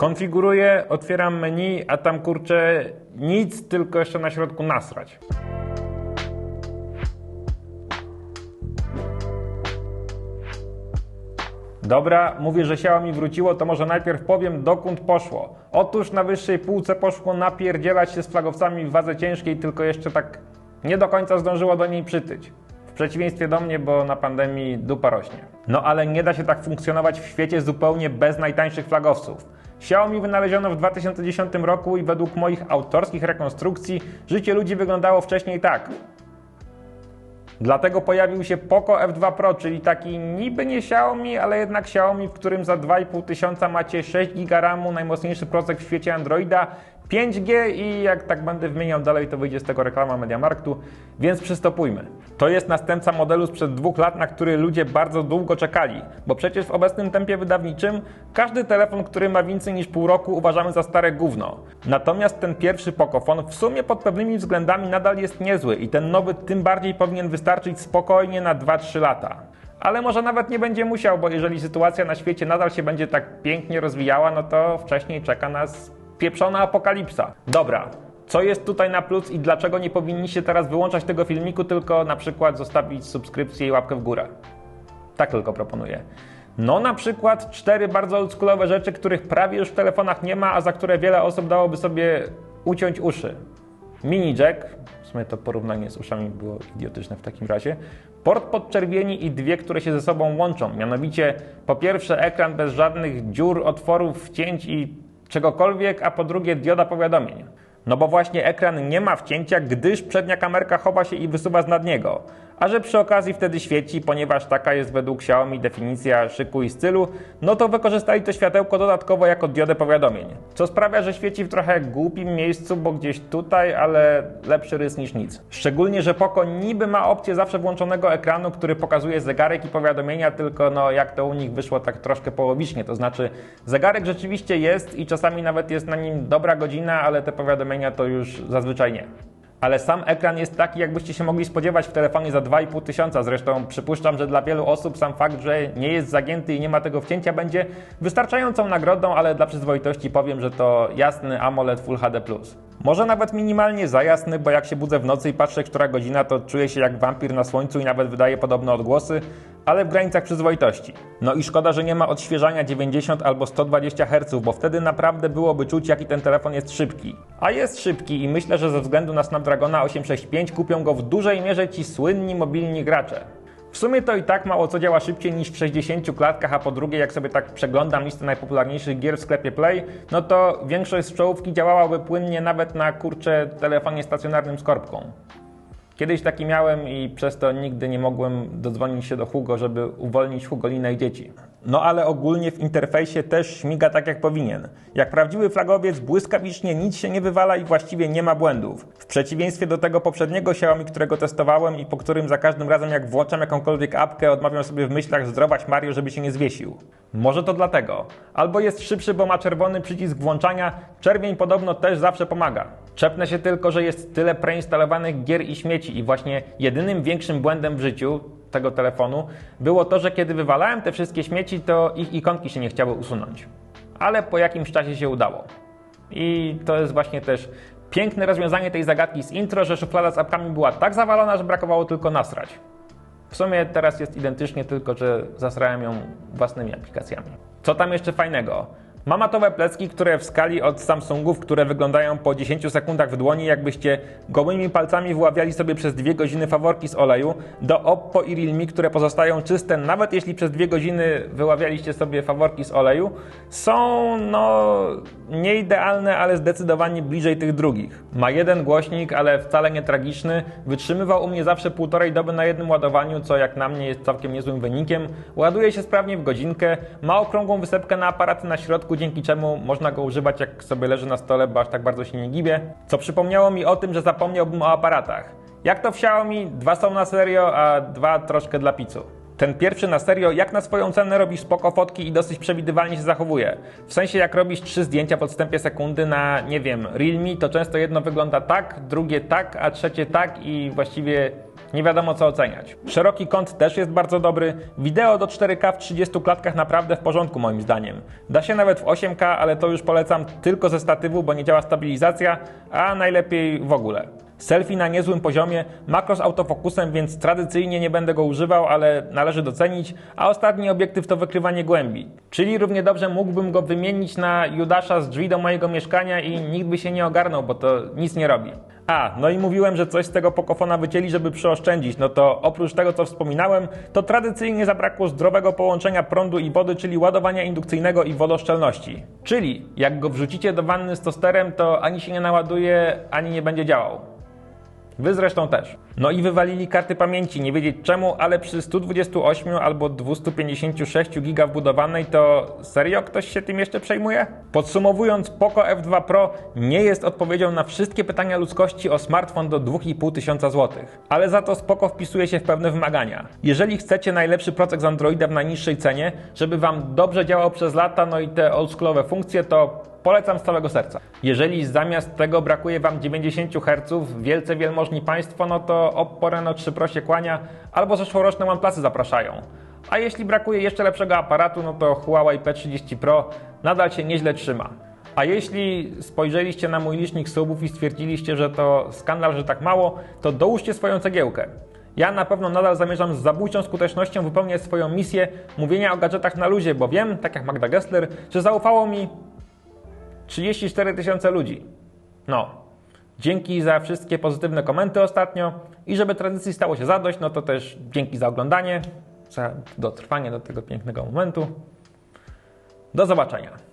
Konfiguruję, otwieram menu, a tam kurczę nic, tylko jeszcze na środku nasrać. Dobra, mówię, że Xiaomi wróciło, to może najpierw powiem dokąd poszło. Otóż na wyższej półce poszło napierdzielać się z flagowcami w wadze ciężkiej, tylko jeszcze tak nie do końca zdążyło do niej przytyć. W przeciwieństwie do mnie, bo na pandemii dupa rośnie. No ale nie da się tak funkcjonować w świecie zupełnie bez najtańszych flagowców. Xiaomi wynaleziono w 2010 roku i według moich autorskich rekonstrukcji życie ludzi wyglądało wcześniej tak. Dlatego pojawił się Poco F2 Pro, czyli taki niby nie Xiaomi, ale jednak Xiaomi, w którym za 2,5 tysiąca macie 6 GB RAMu, najmocniejszy procek w świecie Androida, 5G i jak tak będę wymieniał dalej, to wyjdzie z tego reklama Mediamarktu, więc przystopujmy. To jest następca modelu sprzed dwóch lat, na który ludzie bardzo długo czekali, bo przecież w obecnym tempie wydawniczym każdy telefon, który ma więcej niż pół roku uważamy za stare gówno. Natomiast ten pierwszy Pokofon w sumie pod pewnymi względami nadal jest niezły i ten nowy tym bardziej powinien wystarczyć spokojnie na 2-3 lata. Ale może nawet nie będzie musiał, bo jeżeli sytuacja na świecie nadal się będzie tak pięknie rozwijała, no to wcześniej czeka nas pieprzona apokalipsa. Dobra, co jest tutaj na plus i dlaczego nie powinniście teraz wyłączać tego filmiku, tylko na przykład zostawić subskrypcję i łapkę w górę? Tak tylko proponuję. No na przykład cztery bardzo oldschoolowe rzeczy, których prawie już w telefonach nie ma, a za które wiele osób dałoby sobie uciąć uszy. Mini jack, w sumie to porównanie z uszami było idiotyczne w takim razie. Port podczerwieni i dwie, które się ze sobą łączą. Mianowicie po pierwsze ekran bez żadnych dziur, otworów, wcięć i czegokolwiek, a po drugie dioda powiadomień. No bo właśnie ekran nie ma wcięcia, gdyż przednia kamerka chowa się i wysuwa z nad niego. A że przy okazji wtedy świeci, ponieważ taka jest według Xiaomi definicja szyku i stylu, no to wykorzystali to światełko dodatkowo jako diodę powiadomień. Co sprawia, że świeci w trochę głupim miejscu, bo gdzieś tutaj, ale lepszy rys niż nic. Szczególnie, że Poco niby ma opcję zawsze włączonego ekranu, który pokazuje zegarek i powiadomienia, tylko no jak to u nich wyszło tak troszkę połowicznie, to znaczy zegarek rzeczywiście jest i czasami nawet jest na nim dobra godzina, ale te powiadomienia to już zazwyczaj nie ale sam ekran jest taki, jakbyście się mogli spodziewać w telefonie za 2,5 tysiąca. Zresztą przypuszczam, że dla wielu osób sam fakt, że nie jest zagięty i nie ma tego wcięcia będzie wystarczającą nagrodą, ale dla przyzwoitości powiem, że to jasny AMOLED Full HD+. Może nawet minimalnie za jasny, bo jak się budzę w nocy i patrzę, która godzina, to czuję się jak wampir na słońcu i nawet wydaje podobne odgłosy, ale w granicach przyzwoitości. No i szkoda, że nie ma odświeżania 90 albo 120 Hz, bo wtedy naprawdę byłoby czuć, jaki ten telefon jest szybki. A jest szybki i myślę, że ze względu na Snapdragona 865 kupią go w dużej mierze ci słynni mobilni gracze. W sumie to i tak mało co działa szybciej niż w 60 klatkach, a po drugie, jak sobie tak przeglądam listę najpopularniejszych gier w sklepie Play, no to większość z czołówki działałaby płynnie nawet na kurcze telefonie stacjonarnym z korbką. Kiedyś taki miałem i przez to nigdy nie mogłem dodzwonić się do Hugo, żeby uwolnić Hugolinę i dzieci. No ale ogólnie w interfejsie też śmiga tak jak powinien. Jak prawdziwy flagowiec błyskawicznie nic się nie wywala i właściwie nie ma błędów. W przeciwieństwie do tego poprzedniego Xiaomi, którego testowałem i po którym za każdym razem jak włączam jakąkolwiek apkę, odmawiam sobie w myślach zdrować Mario, żeby się nie zwiesił. Może to dlatego. Albo jest szybszy, bo ma czerwony przycisk włączania, czerwień podobno też zawsze pomaga. Czepnę się tylko, że jest tyle preinstalowanych gier i śmieci i właśnie jedynym większym błędem w życiu tego telefonu było to, że kiedy wywalałem te wszystkie śmieci, to ich ikonki się nie chciały usunąć. Ale po jakimś czasie się udało. I to jest właśnie też piękne rozwiązanie tej zagadki z intro, że szuflada z apkami była tak zawalona, że brakowało tylko nasrać. W sumie teraz jest identycznie, tylko że zasrałem ją własnymi aplikacjami. Co tam jeszcze fajnego? Ma matowe plecki, które w skali od Samsungów, które wyglądają po 10 sekundach w dłoni, jakbyście gołymi palcami wyławiali sobie przez dwie godziny faworki z oleju, do Oppo i Realme, które pozostają czyste, nawet jeśli przez dwie godziny wyławialiście sobie faworki z oleju, są no nieidealne, ale zdecydowanie bliżej tych drugich. Ma jeden głośnik, ale wcale nie tragiczny, wytrzymywał u mnie zawsze półtorej doby na jednym ładowaniu, co jak na mnie jest całkiem niezłym wynikiem, ładuje się sprawnie w godzinkę, ma okrągłą wysepkę na aparaty na środku, dzięki czemu można go używać jak sobie leży na stole, bo aż tak bardzo się nie gibie. Co przypomniało mi o tym, że zapomniałbym o aparatach. Jak to w Xiaomi, dwa są na serio, a dwa troszkę dla picu. Ten pierwszy na serio, jak na swoją cenę robi spoko fotki i dosyć przewidywalnie się zachowuje. W sensie jak robisz trzy zdjęcia w odstępie sekundy na, nie wiem, Realme, to często jedno wygląda tak, drugie tak, a trzecie tak i właściwie nie wiadomo co oceniać. Szeroki kąt też jest bardzo dobry. Wideo do 4K w 30 klatkach naprawdę w porządku moim zdaniem. Da się nawet w 8K, ale to już polecam tylko ze statywu, bo nie działa stabilizacja, a najlepiej w ogóle. Selfie na niezłym poziomie, makro z autofokusem, więc tradycyjnie nie będę go używał, ale należy docenić, a ostatni obiektyw to wykrywanie głębi. Czyli równie dobrze mógłbym go wymienić na Judasza z drzwi do mojego mieszkania i nikt by się nie ogarnął, bo to nic nie robi. A, no i mówiłem, że coś z tego pokofona wycięli, żeby przyoszczędzić. No to oprócz tego, co wspominałem, to tradycyjnie zabrakło zdrowego połączenia prądu i wody, czyli ładowania indukcyjnego i wodoszczelności. Czyli jak go wrzucicie do wanny z tosterem, to ani się nie naładuje, ani nie będzie działał. Wy zresztą też. No i wywalili karty pamięci, nie wiedzieć czemu, ale przy 128 albo 256 giga wbudowanej to serio ktoś się tym jeszcze przejmuje? Podsumowując, Poco F2 Pro nie jest odpowiedzią na wszystkie pytania ludzkości o smartfon do 2500 tysiąca złotych, ale za to spoko wpisuje się w pewne wymagania. Jeżeli chcecie najlepszy procek z Androida w najniższej cenie, żeby wam dobrze działał przez lata, no i te oldschoolowe funkcje, to Polecam z całego serca. Jeżeli zamiast tego brakuje Wam 90 Hz, wielce wielmożni Państwo, no to Oppo Reno 3 Pro się kłania, albo zeszłoroczne OnePlusy zapraszają. A jeśli brakuje jeszcze lepszego aparatu, no to Huawei P30 Pro nadal się nieźle trzyma. A jeśli spojrzeliście na mój licznik subów i stwierdziliście, że to skandal, że tak mało, to dołóżcie swoją cegiełkę. Ja na pewno nadal zamierzam z zabójczą skutecznością wypełniać swoją misję mówienia o gadżetach na luzie, bo wiem, tak jak Magda Gessler, że zaufało mi 34 tysiące ludzi. No. Dzięki za wszystkie pozytywne komenty ostatnio i żeby tradycji stało się zadość, no to też dzięki za oglądanie, za dotrwanie do tego pięknego momentu. Do zobaczenia.